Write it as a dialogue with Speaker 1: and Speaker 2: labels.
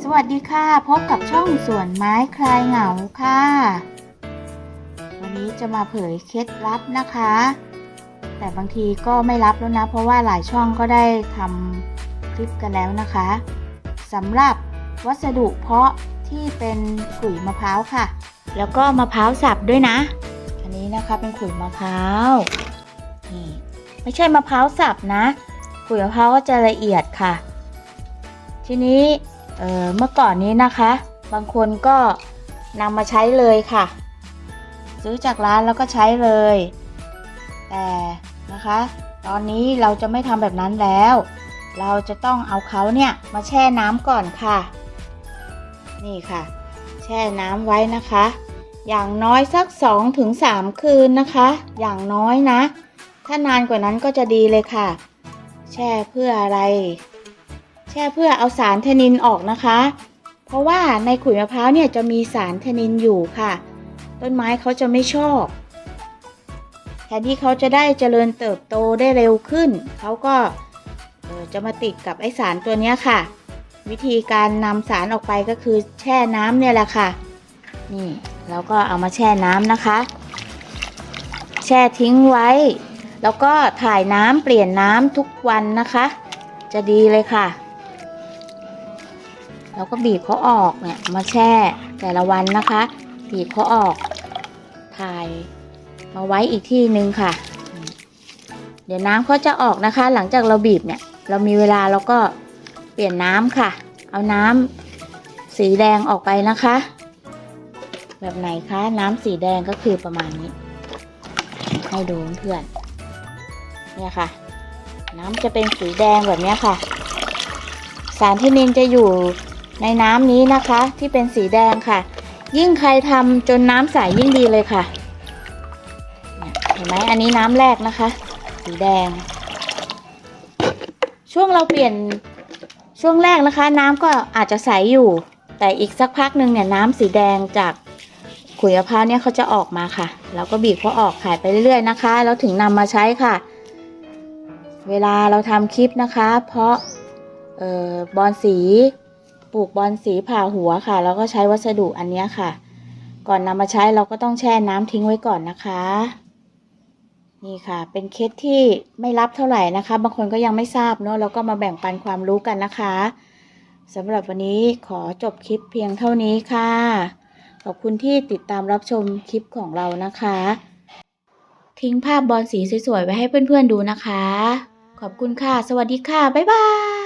Speaker 1: สวัสดีค่ะ พบกับช่องสวนไม้คลายเหงาค่ะ วันนี้จะมาเผยเคล็ดลับนะคะ แต่บางทีก็ไม่รับแล้วนะ เพราะว่าหลายช่องก็ได้ทำคลิปกันแล้วนะคะสำหรับวัสดุเพาะที่เป็นขุยมะพร้าวค่ะ แล้วก็มะพร้าวสับด้วยนะ อันนี้นะคะเป็นขุยมะพร้าวนี่ไม่ใช่มะพร้าวสับนะขุยมะพร้าวก็จะละเอียดค่ะ ทีนี้เมื่อก่อนนี้นะคะ บางคนก็นำมาใช้เลยค่ะ ซื้อจากร้านแล้วก็ใช้เลย แต่นะคะ ตอนนี้เราจะไม่ทำแบบนั้นแล้ว เราจะต้องเอาเขาเนี่ยมาแช่น้ำก่อนค่ะ นี่ค่ะ แช่น้ำไว้นะคะ อย่างน้อยสัก 2-3ถึง3คืนนะคะ อย่างน้อยนะ ถ้านานกว่านั้นก็จะดีเลยค่ะ แช่เพื่ออะไร แช่เพื่อเอาสารเทนินออกนะคะ เพราะว่าในขุยมะพร้าวเนี่ยจะมีสารเทนินอยู่ค่ะ ต้นไม้เขาจะไม่ชอบแทนที่เขาจะได้เจริญเติบโตได้เร็วขึ้น เขาก็จะมาติดกับไอสารตัวนี้ค่ะ วิธีการนำสารออกไปก็คือแช่น้ำเนี่ยแหละค่ะ นี่เราก็เอามาแช่น้ำนะคะ แช่ทิ้งไว้ แล้วก็ถ่ายน้ำเปลี่ยนน้ำทุกวันนะคะ จะดีเลยค่ะ แล้วก็บีบเขาออกเนี่ยมาแช่แต่ละวันนะคะ บีบเขาออกถ่ายมาไว้อีกที่หนึ่งค่ะ เดี๋ยวน้ำเขาจะออกนะคะ หลังจากเราบีบเนี่ย เรามีเวลาเราก็เปลี่ยนน้ำค่ะ เอาน้ำสีแดงออกไปนะคะ แบบไหนคะ น้ำสีแดงก็คือประมาณนี้ ให้ดูเพื่อนเนี่ยค่ะ น้ำจะเป็นสีแดงแบบนี้ค่ะ สารเทนินจะอยู่ ในน้ำนี้นะคะที่เป็นสีแดงค่ะ ยิ่งใครทำจนน้ำใสยิ่งดีเลยค่ะ เห็นไหมอันนี้น้ำแรกนะคะ สีแดง ช่วงเราเปลี่ยนช่วงแรกนะคะ น้ำก็อาจจะใสอยู่ แต่อีกสักพักหนึ่งเนี่ยน้ำสีแดงจากขุยมะพร้าวเนี่ยเขาจะออกมาค่ะ เราก็บีบเขาออกขายไปเรื่อยๆนะคะ แล้วถึงนำมาใช้ค่ะ เวลาเราทำคลิปนะคะ เพราะออบอนสี ปลูกบอนสีผ่าหัวค่ะ แล้วก็ใช้วัสดุอันนี้ค่ะ ก่อนนำมาใช้เราก็ต้องแช่น้ำทิ้งไว้ก่อนนะคะ นี่ค่ะ เป็นเคสที่ไม่รับเท่าไหร่นะคะ บางคนก็ยังไม่ทราบเนอะเราก็มาแบ่งปันความรู้กันนะคะสำหรับวันนี้ขอจบคลิปเพียงเท่านี้ค่ะ ขอบคุณที่ติดตามรับชมคลิปของเรานะคะ ทิ้งภาพบอลสีสวยๆไว้ให้เพื่อนๆดูนะคะ ขอบคุณค่ะ สวัสดีค่ะ บ๊ายบาย